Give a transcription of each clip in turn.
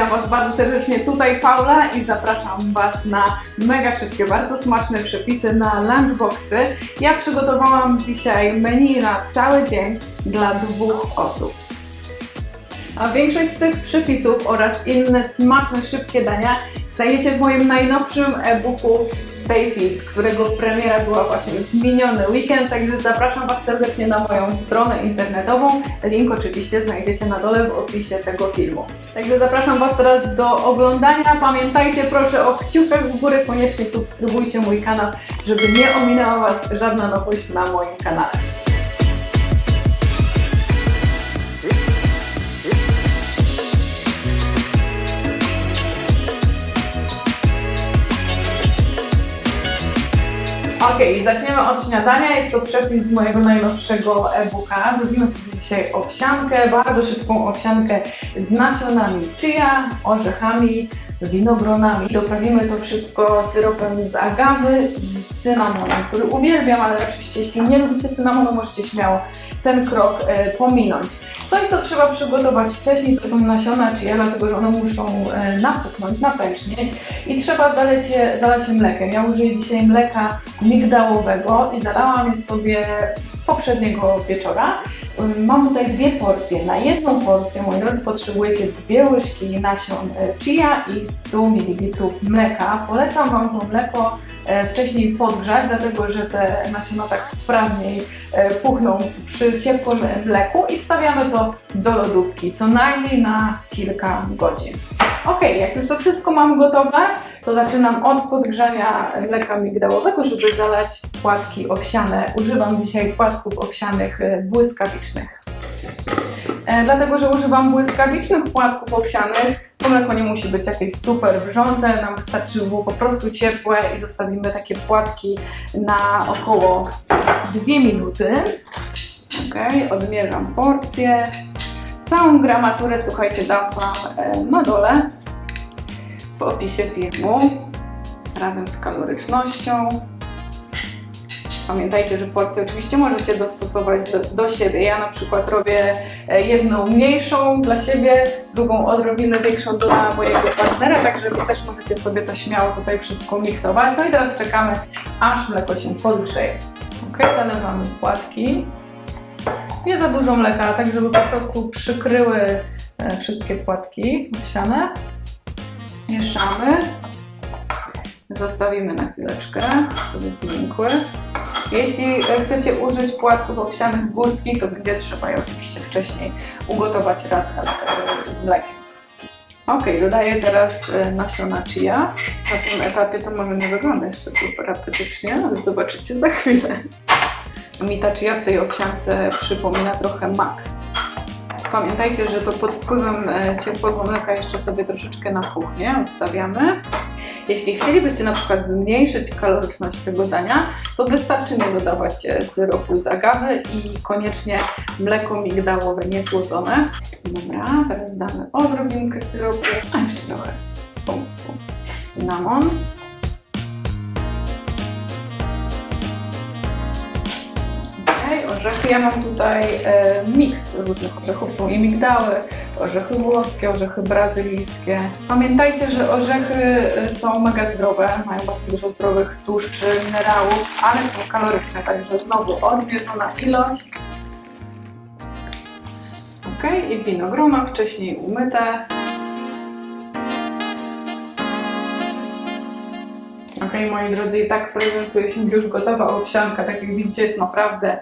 Witam Was bardzo serdecznie. Tutaj Paula i zapraszam Was na mega szybkie, bardzo smaczne przepisy na lunchboxy. Ja przygotowałam dzisiaj menu na cały dzień dla dwóch osób. A większość z tych przepisów oraz inne smaczne, szybkie dania znajdziecie w moim najnowszym e-booku Stay Fit, którego premiera była właśnie w miniony weekend, także zapraszam Was serdecznie na moją stronę internetową. Link oczywiście znajdziecie na dole w opisie tego filmu. Także zapraszam Was teraz do oglądania. Pamiętajcie proszę o kciukach w górę, koniecznie subskrybujcie mój kanał, żeby nie ominęła Was żadna nowość na moim kanale. Okej, zaczniemy od śniadania. Jest to przepis z mojego najnowszego e-booka. Zrobimy sobie dzisiaj owsiankę, bardzo szybką owsiankę z nasionami chia, orzechami, winogronami. Doprawimy to wszystko syropem z agawy i cynamonem, który uwielbiam, ale oczywiście jeśli nie lubicie cynamonu, możecie śmiało ten krok e, pominąć. Coś, co trzeba przygotować wcześniej, to są nasiona chia, dlatego że one muszą e, napuknąć, napęcznieć i trzeba zaleć je, zalać je mlekiem. Ja użyję dzisiaj mleka migdałowego i zalałam sobie poprzedniego wieczora. Mam tutaj dwie porcje. Na jedną porcję, moi drodzy, potrzebujecie dwie łyżki nasion e, chia i 100 ml mleka. Polecam Wam to mleko e, wcześniej podgrzać, dlatego że te nasiona tak sprawniej e, puchną przy ciepłym mleku i wstawiamy to do lodówki, co najmniej na kilka godzin. Ok, jak już to wszystko mam gotowe, to zaczynam od podgrzania mleka migdałowego, żeby zalać płatki owsiane. Używam dzisiaj płatków owsianych e, błyskawicznych. E, dlatego, że używam błyskawicznych płatków owsianych, to mleko nie musi być jakieś super wrzące, nam wystarczy, żeby było po prostu ciepłe i zostawimy takie płatki na około 2 minuty. Ok, odmierzam porcję. Całą gramaturę, słuchajcie, dam Wam e, na dole w opisie filmu razem z kalorycznością. Pamiętajcie, że porcje oczywiście możecie dostosować do, do siebie. Ja na przykład robię e, jedną mniejszą dla siebie, drugą odrobinę większą dla mojego partnera, także Wy też możecie sobie to śmiało tutaj wszystko miksować. No i teraz czekamy, aż mleko się podgrzeje. Ok, zalewamy płatki. Nie za dużo mleka, tak żeby po prostu przykryły e, wszystkie płatki owsiane. Mieszamy. Zostawimy na chwileczkę, żeby zmiękły. Jeśli e, chcecie użyć płatków owsianych górskich, to będzie trzeba je oczywiście wcześniej ugotować razem z mlekiem. Ok, dodaję teraz e, nasiona chia. Na tym etapie to może nie wygląda jeszcze super apetycznie, ale zobaczycie za chwilę. Mi ta chia w tej owsiance przypomina trochę mak. Pamiętajcie, że to pod wpływem e, ciepłego mleka jeszcze sobie troszeczkę na kuchnię odstawiamy. Jeśli chcielibyście na przykład zmniejszyć kaloryczność tego dania, to wystarczy nie dodawać e, syropu z agawy i koniecznie mleko migdałowe niesłodzone. Dobra, teraz damy odrobinkę syropu, a jeszcze trochę. Pum, pum. Cynamon. Orzechy. Ja mam tutaj e, miks różnych orzechów. Są i migdały, orzechy włoskie, orzechy brazylijskie. Pamiętajcie, że orzechy e, są mega zdrowe, mają bardzo dużo zdrowych tłuszczy, minerałów, ale są kaloryczne, także znowu odmierzona ilość. Ok, i winogrona wcześniej umyte. Ok, moi drodzy, i tak prezentuje się już gotowa owsianka. Tak jak widzicie, jest naprawdę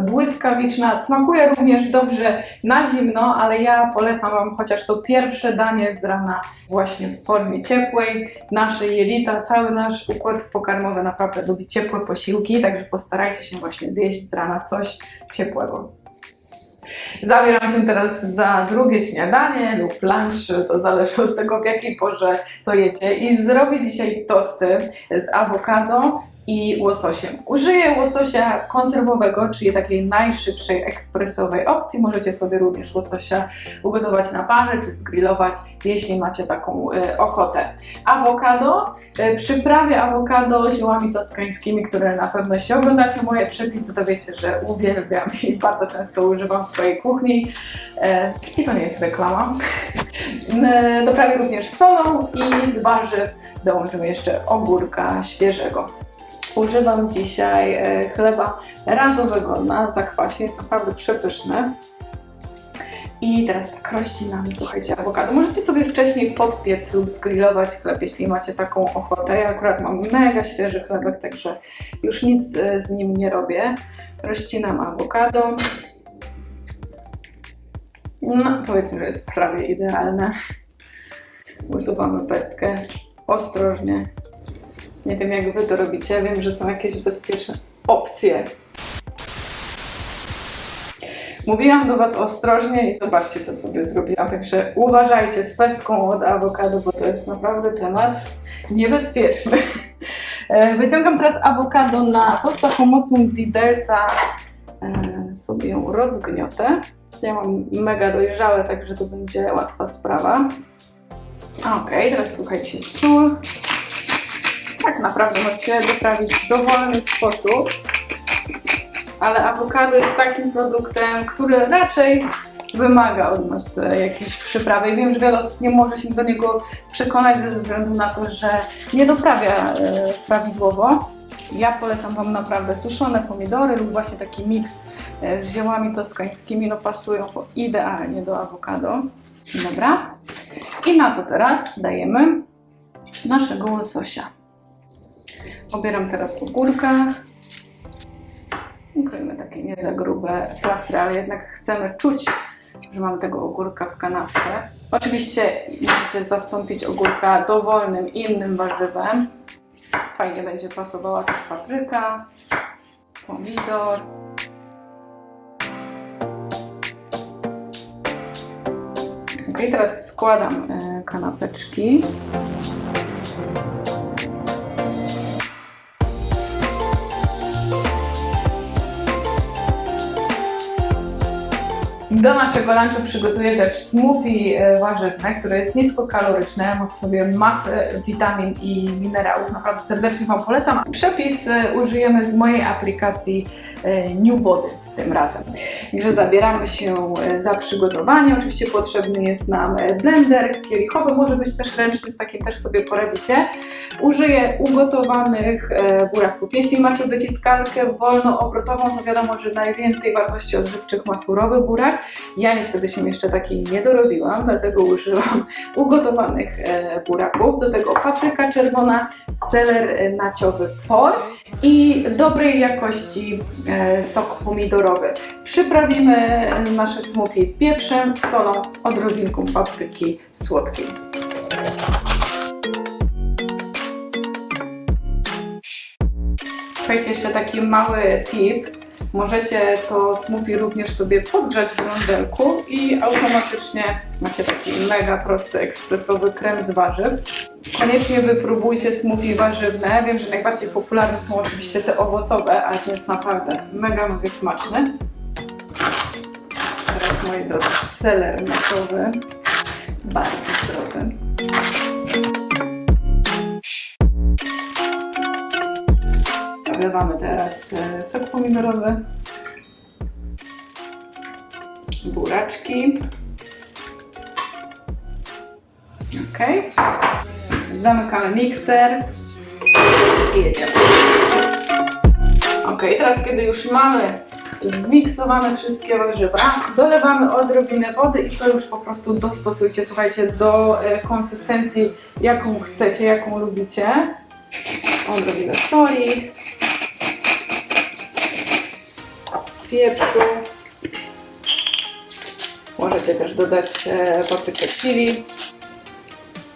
błyskawiczna. Smakuje również dobrze na zimno, ale ja polecam Wam chociaż to pierwsze danie z rana właśnie w formie ciepłej. Nasze jelita, cały nasz układ pokarmowy naprawdę lubi ciepłe posiłki, także postarajcie się właśnie zjeść z rana coś ciepłego. Zabieram się teraz za drugie śniadanie lub lunch, to zależy od tego w jakiej porze to jecie. I zrobię dzisiaj tosty z awokado, i łososiem. Użyję łososia konserwowego, czyli takiej najszybszej, ekspresowej opcji. Możecie sobie również łososia ugotować na parze czy zgrillować, jeśli macie taką e, ochotę. Awokado. E, przyprawię awokado ziołami toskańskimi, które na pewno jeśli oglądacie moje przepisy, to wiecie, że uwielbiam i bardzo często używam w swojej kuchni. E, I to nie jest reklama. Doprawię również solą i z warzyw dołączymy jeszcze ogórka świeżego. Używam dzisiaj e, chleba razowego na zakwasie, jest naprawdę przepyszny. I teraz tak roślinami, słuchajcie, awokado. Możecie sobie wcześniej podpiec lub zgrillować chleb, jeśli macie taką ochotę. Ja akurat mam mega świeży chlebek, także już nic e, z nim nie robię. Rozcinam awokado. No, powiedzmy, że jest prawie idealne. Usuwamy pestkę ostrożnie. Nie wiem, jak wy to robicie. Wiem, że są jakieś bezpieczne opcje. Mówiłam do Was ostrożnie i zobaczcie, co sobie zrobiłam. Także uważajcie z pestką od awokado, bo to jest naprawdę temat niebezpieczny. E, Wyciągam teraz awokado na to, za pomocą widelca e, sobie ją rozgniotę. Ja mam mega dojrzałe, także to będzie łatwa sprawa. Ok, teraz słuchajcie, sól. Tak naprawdę możecie doprawić w dowolny sposób, ale awokado jest takim produktem, który raczej wymaga od nas e, jakiejś przyprawy. I wiem, że wiele osób nie może się do niego przekonać ze względu na to, że nie doprawia e, prawidłowo. Ja polecam Wam naprawdę suszone pomidory lub właśnie taki miks e, z ziołami toskańskimi, no pasują idealnie do awokado. Dobra. I na to teraz dajemy naszego łososia. Obieram teraz ogórka. Ukryjmy takie nie za grube plastry, ale jednak chcemy czuć, że mamy tego ogórka w kanapce. Oczywiście możecie zastąpić ogórka dowolnym innym warzywem. Fajnie będzie pasowała też papryka, pomidor. Ok, teraz składam e, kanapeczki. Do naszego lunchu przygotuję też smoothie e, warzywne, które jest niskokaloryczne, ma w sobie masę witamin i minerałów. Naprawdę serdecznie Wam polecam. Przepis e, użyjemy z mojej aplikacji e, New Body tym razem. Także zabieramy się e, za przygotowanie. Oczywiście potrzebny jest nam e, blender kielichowy, może być też ręczny, z takim też sobie poradzicie. Użyję ugotowanych e, buraków. Jeśli macie wyciskalkę wolnoobrotową, to wiadomo, że najwięcej wartości odżywczych ma surowy burak. Ja niestety się jeszcze takiej nie dorobiłam, dlatego użyłam ugotowanych buraków. Do tego papryka czerwona, seler naciowy por i dobrej jakości sok pomidorowy. Przyprawimy e, nasze smoothie pieprzem, solą, odrobinką papryki słodkiej. Słuchajcie, jeszcze taki mały tip. Możecie to smoothie również sobie podgrzać w rondelku i automatycznie macie taki mega prosty, ekspresowy krem z warzyw. Koniecznie wypróbujcie smoothie warzywne. Wiem, że najbardziej popularne są oczywiście te owocowe, ale to jest naprawdę mega, mega smaczny. Teraz moi drodzy, seler naczowy. Bardzo zdrowy. Wlewamy teraz e, sok pomidorowy, buraczki. Ok. Zamykamy mikser i jedziemy. Ok, teraz kiedy już mamy zmiksowane wszystkie warzywa, dolewamy odrobinę wody i to już po prostu dostosujcie, słuchajcie, do e, konsystencji, jaką chcecie, jaką lubicie. Odrobinę soli, pieprzu. Możecie też dodać e, paprykę chili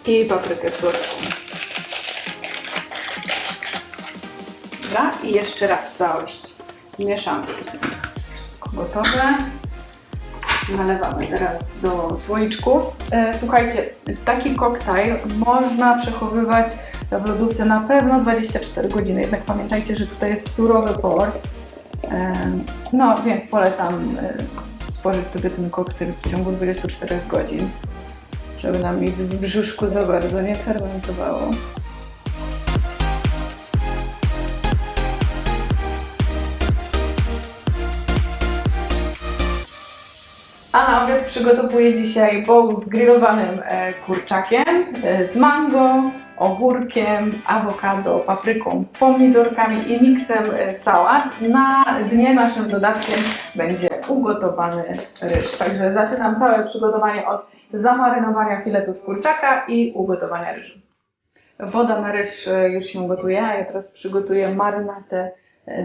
i paprykę słodką. Dobra, i jeszcze raz całość mieszamy. Gotowe. Nalewamy teraz do słoiczków. E, Słuchajcie, taki koktajl można przechowywać w lodówce na pewno 24 godziny. Jednak pamiętajcie, że tutaj jest surowy port. Em, No, więc polecam y, spożyć sobie ten koktajl w ciągu 24 godzin, żeby nam nic w brzuszku za bardzo nie fermentowało. Obiad przygotowuję dzisiaj bowl z grillowanym e, kurczakiem, e, z mango, ogórkiem, awokado, papryką, pomidorkami i miksem e, sałat. Na dnie naszym dodatkiem będzie ugotowany ryż. Także zaczynam całe przygotowanie od zamarynowania filetu z kurczaka i ugotowania ryżu. Woda na ryż już się gotuje, a ja teraz przygotuję marynatę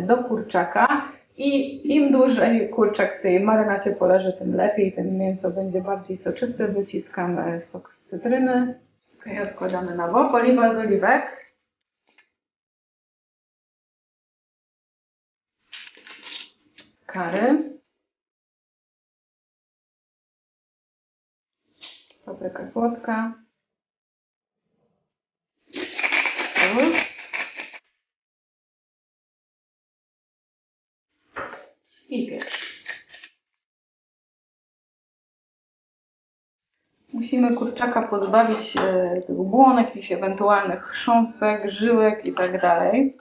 do kurczaka. I im dłużej kurczak w tej marynacie poleży, tym lepiej, tym mięso będzie bardziej soczyste. Wyciskam e, sok z cytryny. Okej, odkładamy na bok. Oliwa z oliwek. Kary. Papryka słodka. Sól. I pieprz. Musimy kurczaka pozbawić e, tych błonek, jakichś ewentualnych chrząstek, żyłek i tak dalej.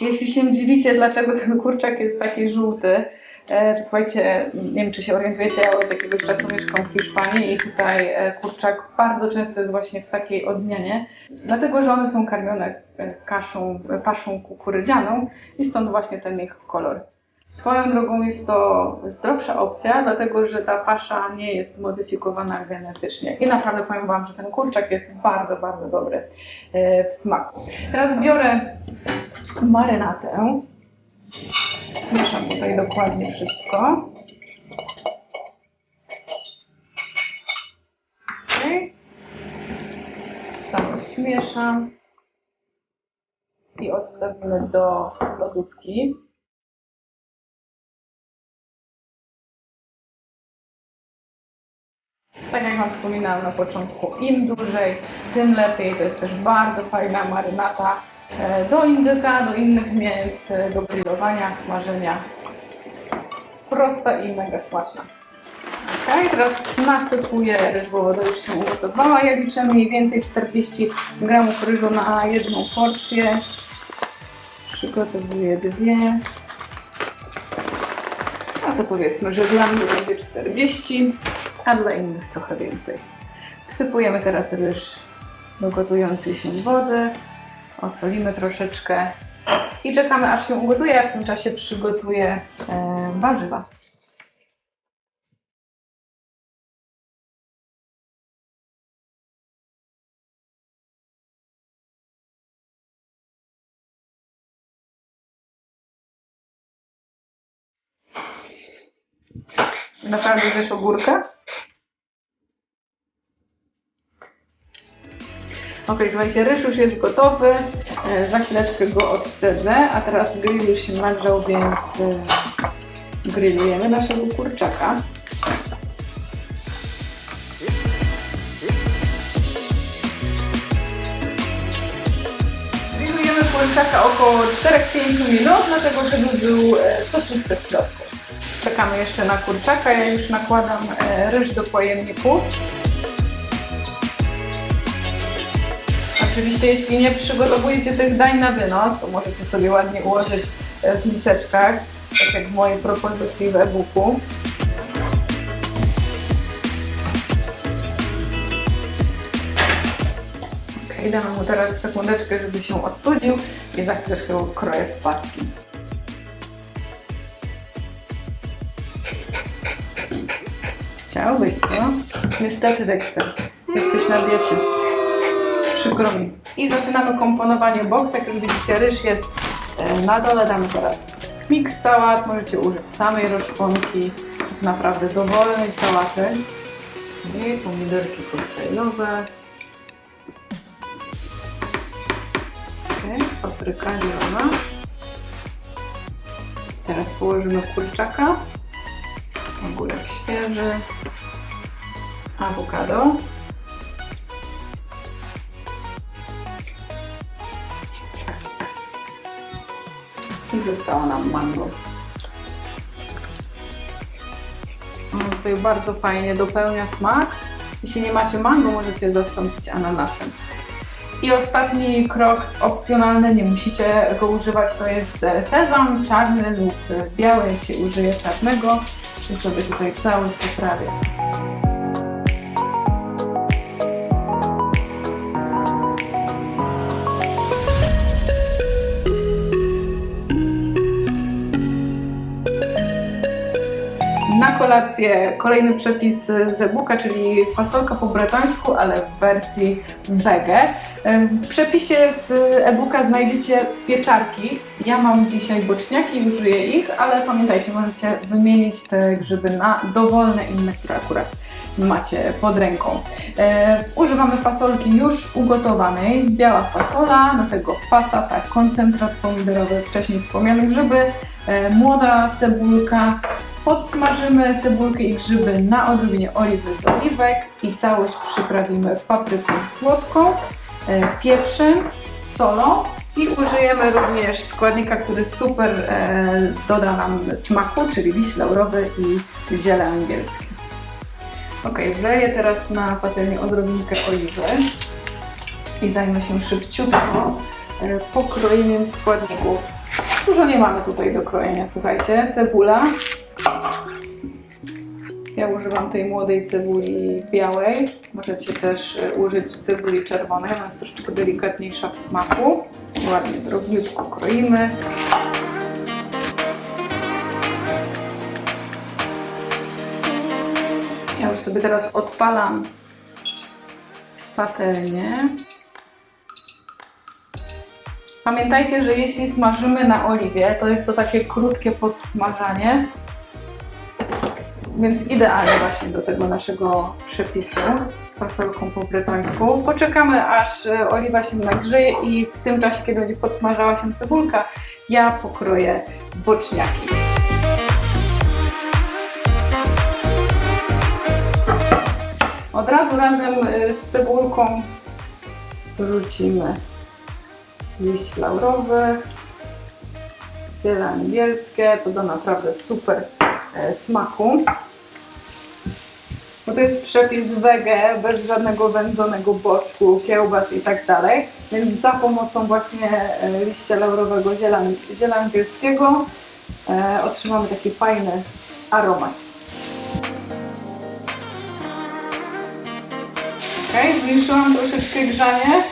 Jeśli się dziwicie, dlaczego ten kurczak jest taki żółty, e, to słuchajcie, nie wiem czy się orientujecie, ja od jakiegoś czasu mieszkam w Hiszpanii i tutaj e, kurczak bardzo często jest właśnie w takiej odmianie, dlatego że one są karmione e, kaszą, paszą kukurydzianą i stąd właśnie ten ich kolor. Swoją drogą jest to zdrowsza opcja, dlatego że ta pasza nie jest modyfikowana genetycznie. I naprawdę powiem Wam, że ten kurczak jest bardzo, bardzo dobry e, w smaku. Teraz biorę marynatę. Mieszam tutaj dokładnie wszystko. Całość mieszam. I odstawimy do lodówki. Tak jak Wam wspominałam na początku, im dłużej, tym lepiej. To jest też bardzo fajna marynata e, do indyka, do innych mięs, e, do grillowania, smażenia. Prosta i mega smaczna. Ok, teraz nasypuję ryż, bo już się ugotowała. Ja liczę mniej więcej 40 gramów ryżu na jedną porcję. Przygotowuję dwie. A to powiedzmy, że dla mnie będzie 40, a dla innych trochę więcej. Wsypujemy teraz ryż do gotującej się wody, osolimy troszeczkę i czekamy aż się ugotuje, a w tym czasie przygotuję e, warzywa. Naprawdę też ogórka? Ok, słuchajcie, ryż już jest gotowy. E, Za chwileczkę go odcedzę, a teraz grill już się nagrzał, więc e, grillujemy naszego kurczaka. Grillujemy kurczaka około 4-5 minut, dlatego żeby był e, soczysty w środku. Czekamy jeszcze na kurczaka, ja już nakładam e, ryż do pojemników. Oczywiście, jeśli nie przygotowujecie tych dań na wynos, to możecie sobie ładnie ułożyć e, w miseczkach, tak jak w mojej propozycji w e-booku. Ok, damy mu teraz sekundeczkę, żeby się ostudził i za chwileczkę kroję w paski. Chciałbyś, co? Niestety, Dexter, jesteś na diecie. Przykro mi. I zaczynamy komponowanie boks. Jak już widzicie, ryż jest e, na dole. Damy teraz miks sałat. Możecie użyć samej roszponki. Tak naprawdę dowolnej sałaty. I pomidorki koktajlowe. Okay, papryka zielona. Teraz położymy kurczaka. Ogórek świeży. Awokado. I zostało nam mango. On tutaj bardzo fajnie dopełnia smak. Jeśli nie macie mango, możecie zastąpić ananasem. I ostatni krok opcjonalny, nie musicie go używać, to jest e, sezam czarny lub biały, jeśli użyję czarnego. I sobie tutaj całość poprawię. Na kolację kolejny przepis z e-booka, czyli fasolka po bretońsku, ale w wersji wege. W przepisie z e-booka znajdziecie pieczarki. Ja mam dzisiaj boczniaki i użyję ich, ale pamiętajcie, możecie wymienić te grzyby na dowolne inne, które akurat macie pod ręką. E, używamy fasolki już ugotowanej, biała fasola, do tego pasata, koncentrat pomidorowy, wcześniej wspomniane grzyby, młoda cebulka, Podsmażymy cebulkę i grzyby na odrobinie oliwy z oliwek i całość przyprawimy papryką słodką, e, pieprzem, solą i użyjemy również składnika, który super e, doda nam smaku, czyli liść laurowy i ziele angielskie. Ok, wleję teraz na patelnię odrobinkę oliwy i zajmę się szybciutko e, pokrojeniem składników. Dużo nie mamy tutaj do krojenia, słuchajcie. Cebula, ja używam tej młodej cebuli białej. Możecie też y, użyć cebuli czerwonej, ona jest troszeczkę delikatniejsza w smaku. Ładnie drobniutko kroimy. Ja już sobie teraz odpalam patelnię. Pamiętajcie, że jeśli smażymy na oliwie, to jest to takie krótkie podsmażanie, więc idealnie właśnie do tego naszego przepisu z fasolką po bretońsku. Poczekamy aż e, oliwa się nagrzeje i w tym czasie, kiedy będzie podsmażała się cebulka, ja pokroję boczniaki. Od razu razem e, z cebulką wrzucimy liść laurowy, ziele angielskie, to da naprawdę super e, smaku. Bo to jest przepis wege, bez żadnego wędzonego boczku, kiełbas i tak dalej. Więc za pomocą właśnie e, liścia laurowego, ziela, angielskiego e, otrzymamy taki fajny aromat. Ok, zmniejszyłam troszeczkę grzanie,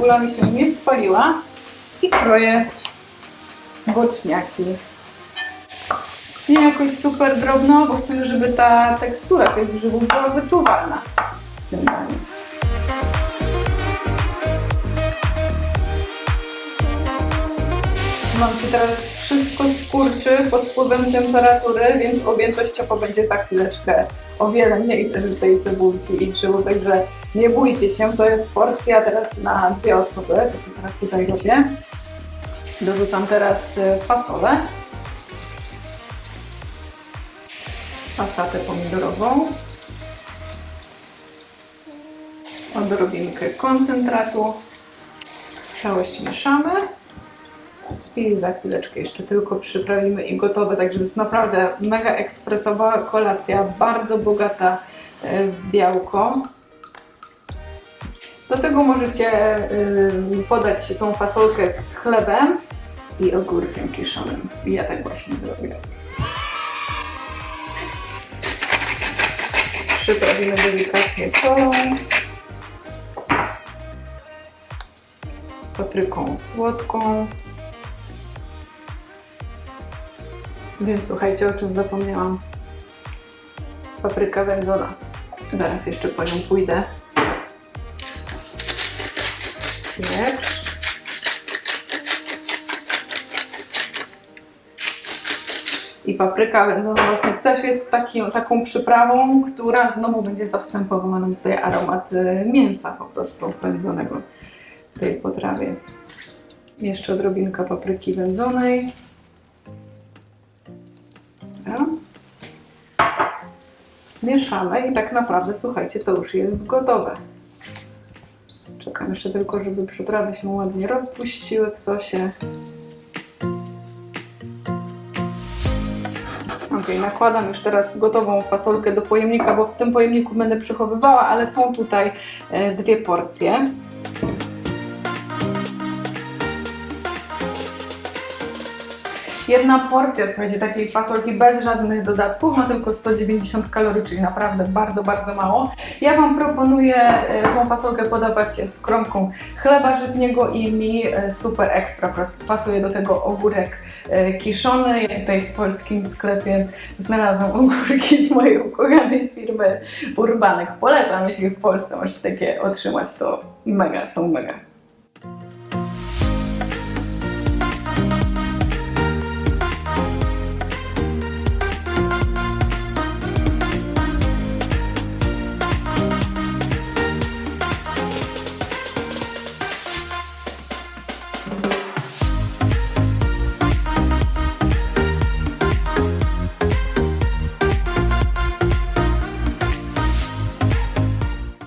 cebula mi się nie spaliła i kroję boczniaki. Nie jakoś super drobno, bo chcemy, żeby ta tekstura tych grzybów była wyczuwalna w tym daniu. Mam się teraz wszystko skurczy pod wpływem temperatury, więc objętościowo będzie za chwileczkę o wiele mniej też z tej cebulki i grzybu, także nie bójcie się, to jest porcja teraz na dwie osoby, to teraz tutaj robię. Dorzucam teraz y, fasolę. Pasatę pomidorową. Odrobinkę koncentratu. Całość mieszamy. I za chwileczkę jeszcze tylko przyprawimy i gotowe. Także to jest naprawdę mega ekspresowa kolacja, bardzo bogata e, w białko. Do tego możecie y, podać tą fasolkę z chlebem i ogórkiem kiszonym. Ja tak właśnie zrobię. Przyprawimy delikatnie solą. Papryką słodką. Wiem, słuchajcie, o czym zapomniałam. Papryka wędzona. Zaraz jeszcze po nią pójdę. Pieprz. I papryka wędzona właśnie też jest takim, taką przyprawą, która znowu będzie zastępowała nam tutaj aromat y, mięsa po prostu wędzonego w tej potrawie. Jeszcze odrobinka papryki wędzonej. mieszamy i tak naprawdę, słuchajcie, to już jest gotowe. Czekam jeszcze tylko, żeby przyprawy się ładnie rozpuściły w sosie. Ok, nakładam już teraz gotową fasolkę do pojemnika, bo w tym pojemniku będę przechowywała, ale są tutaj e, dwie porcje. Jedna porcja, słuchajcie, takiej fasolki bez żadnych dodatków ma tylko 190 kalorii, czyli naprawdę bardzo, bardzo mało. Ja Wam proponuję e, tą fasolkę podawać z kromką chleba żytniego i mi e, super ekstra pas- pasuje do tego ogórek e, kiszony. Ja tutaj w polskim sklepie znalazłam ogórki z mojej ukochanej firmy Urbanek. Polecam, jeśli w Polsce możecie takie otrzymać, to mega, są mega.